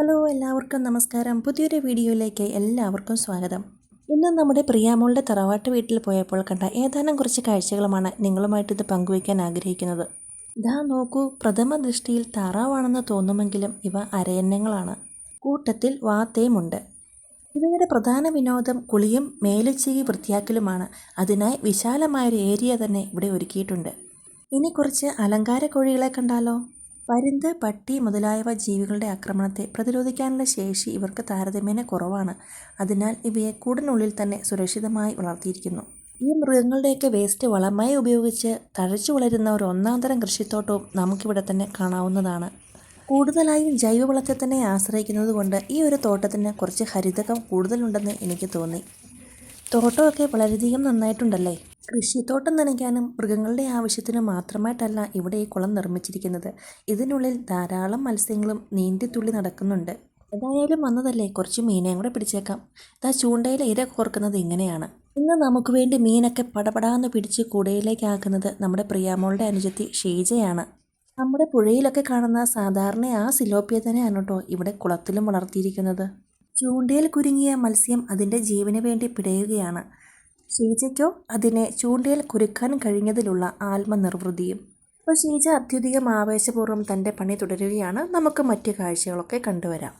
Hello എല്ലാവർക്കും നമസ്കാരം. പുതിയൊരു വീഡിയോയിലേക്ക് എല്ലാവർക്കും സ്വാഗതം. ഇന്ന് നമ്മുടെ പ്രിയാമോളുടെ തറവാട്ട് വീട്ടിൽ പോയപ്പോൾ കണ്ട ഏതാനും കുറച്ച് കാഴ്ചകളുമാണ് നിങ്ങളുമായിട്ട് ഇത് പങ്കുവയ്ക്കാൻ ആഗ്രഹിക്കുന്നത്. ഇതാ നോക്കൂ പ്രഥമ ദൃഷ്ടിയിൽ താറാവാണെന്ന് തോന്നുമെങ്കിലും ഇവ അരയന്നങ്ങളാണ്. കൂട്ടത്തിൽ വാത്തയുമുണ്ട് ഇവയുടെ പ്രധാന വിനോദം കുളിയും മേലുച്ചി വൃത്തിയാക്കലുമാണ്. അതിനായി വിശാലമായൊരു ഏരിയ തന്നെ ഇവിടെ ഒരുക്കിയിട്ടുണ്ട്. ഇനി കുറച്ച് അലങ്കാര കോഴികളെ കണ്ടാലോ? പരുന്ത് പട്ടി മുതലായവ ജീവികളുടെ ആക്രമണത്തെ പ്രതിരോധിക്കാനുള്ള ശേഷി ഇവർക്ക് താരതമ്യേന കുറവാണ്. അതിനാൽ ഇവയെ കൂടിനുള്ളിൽ തന്നെ സുരക്ഷിതമായി വളർത്തിയിരിക്കുന്നു. ഈ മൃഗങ്ങളുടെയൊക്കെ വേസ്റ്റ് വളമായി ഉപയോഗിച്ച് തഴച്ചു വളരുന്ന ഒരു ഒന്നാന്തരം കൃഷിത്തോട്ടവും നമുക്കിവിടെ തന്നെ കാണാവുന്നതാണ്. കൂടുതലായും ജൈവവളത്തെ തന്നെ ആശ്രയിക്കുന്നത് കൊണ്ട് ഈ ഒരു തോട്ടത്തിന് കുറച്ച് ഹരിതകം കൂടുതലുണ്ടെന്ന് എനിക്ക് തോന്നി. തോട്ടമൊക്കെ വളരെയധികം നന്നായിട്ടുണ്ടല്ലേ? കൃഷിത്തോട്ടം നനയ്ക്കാനും മൃഗങ്ങളുടെ ആവശ്യത്തിനും മാത്രമായിട്ടല്ല ഇവിടെ ഈ കുളം നിർമ്മിച്ചിരിക്കുന്നത്. ഇതിനുള്ളിൽ ധാരാളം മത്സ്യങ്ങളും നീന്തിത്തുള്ളി നടക്കുന്നുണ്ട്. ഏതായാലും വന്നതല്ലേ? കുറച്ച് മീനെയും കൂടെ പിടിച്ചേക്കാം. ഇതാ ചൂണ്ടയിൽ ഇര കോർക്കുന്നത് ഇങ്ങനെയാണ്. ഇന്ന് നമുക്ക് വേണ്ടി മീനൊക്കെ പടപടാന്ന് പിടിച്ച് കൂടയിലേക്ക് ആക്കുന്നത് നമ്മുടെ പ്രിയാമോളുടെ അനുജത്തി ഷീജയാണ്. നമ്മുടെ പുഴയിലൊക്കെ കാണുന്ന സാധാരണ ആ സിലോപ്പിയ തന്നെയാണ് കേട്ടോ ഇവിടെ കുളത്തിലും വളർത്തിയിരിക്കുന്നത്. ചൂണ്ടയിൽ കുരുങ്ങിയ മത്സ്യം അതിന്റെ ജീവന് വേണ്ടി പിടയുകയാണ്. ഷീജയ്ക്കോ അതിനെ ചൂണ്ടയിൽ കുരുക്കാൻ കഴിഞ്ഞതിലുള്ള ആത്മനിർവൃതിയും. അപ്പോൾ ഷീജ അത്യധികം ആവേശപൂർവം തന്റെ പണി തുടരുകയാണ്. നമുക്ക് മറ്റു കാഴ്ചകളൊക്കെ കണ്ടുവരാം.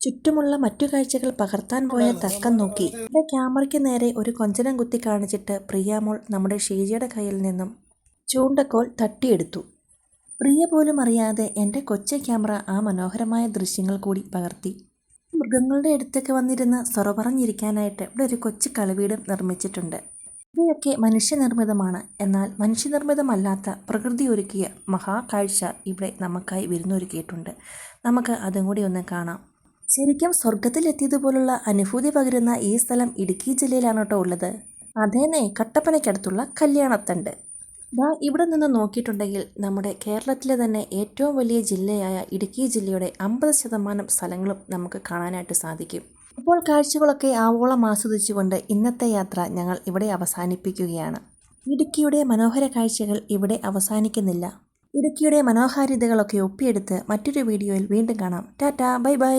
ചുറ്റുമുള്ള മറ്റു കാഴ്ചകൾ പകർത്താൻ പോയ തക്കം നോക്കി. എന്റെ ക്യാമറയ്ക്ക് നേരെ ഒരു കൊഞ്ചനം കുത്തി കാണിച്ചിട്ട് പ്രിയാമോൾ നമ്മുടെ ഷീജയുടെ കയ്യിൽ നിന്നും ചൂണ്ടക്കോൽ തട്ടിയെടുത്തു. പ്രിയ പോലും അറിയാതെ എന്റെ കൊച്ചു ക്യാമറ ആ മനോഹരമായ ദൃശ്യങ്ങൾ കൂടി പകർത്തി. മൃഗങ്ങളുടെ അടുത്തൊക്കെ വന്നിരുന്ന് സൊറ പറഞ്ഞിരിക്കാനായിട്ട് ഇവിടെ ഒരു കൊച്ചു കളിവീടും നിർമ്മിച്ചിട്ടുണ്ട്. ഇവയൊക്കെ മനുഷ്യനിർമ്മിതമാണ്. എന്നാൽ മനുഷ്യനിർമ്മിതമല്ലാത്ത പ്രകൃതി ഒരുക്കിയ മഹാകാഴ്ച ഇവിടെ നമുക്കായി വിരുന്നൊരുക്കിയിട്ടുണ്ട്. നമുക്ക് അതും കൂടി ഒന്ന് കാണാം. ശരിക്കും സ്വർഗത്തിലെത്തിയതുപോലുള്ള അനുഭൂതി പകരുന്ന ഈ സ്ഥലം ഇടുക്കി ജില്ലയിലാണ് കേട്ടോ ഉള്ളത്? അതേനെ കട്ടപ്പനയ്ക്കടുത്തുള്ള കല്യാണത്തണ്ട്. ദാ ഇവിടെ നിന്ന് നോക്കിയിട്ടുണ്ടെങ്കിൽ നമ്മുടെ കേരളത്തിലെ തന്നെ ഏറ്റവും വലിയ ജില്ലയായ ഇടുക്കി ജില്ലയുടെ അമ്പത് ശതമാനം സ്ഥലങ്ങളും നമുക്ക് കാണാനായിട്ട് സാധിക്കും. അപ്പോൾ കാഴ്ചകളൊക്കെ ആവോളം ആസ്വദിച്ചുകൊണ്ട് ഇന്നത്തെ യാത്ര ഞങ്ങൾ ഇവിടെ അവസാനിപ്പിക്കുകയാണ്. ഇടുക്കിയുടെ മനോഹര കാഴ്ചകൾ ഇവിടെ അവസാനിക്കുന്നില്ല. ഇടുക്കിയുടെ മനോഹാരിതകളൊക്കെ ഒപ്പിയെടുത്ത് മറ്റൊരു വീഡിയോയിൽ വീണ്ടും കാണാം. Tata bye bye.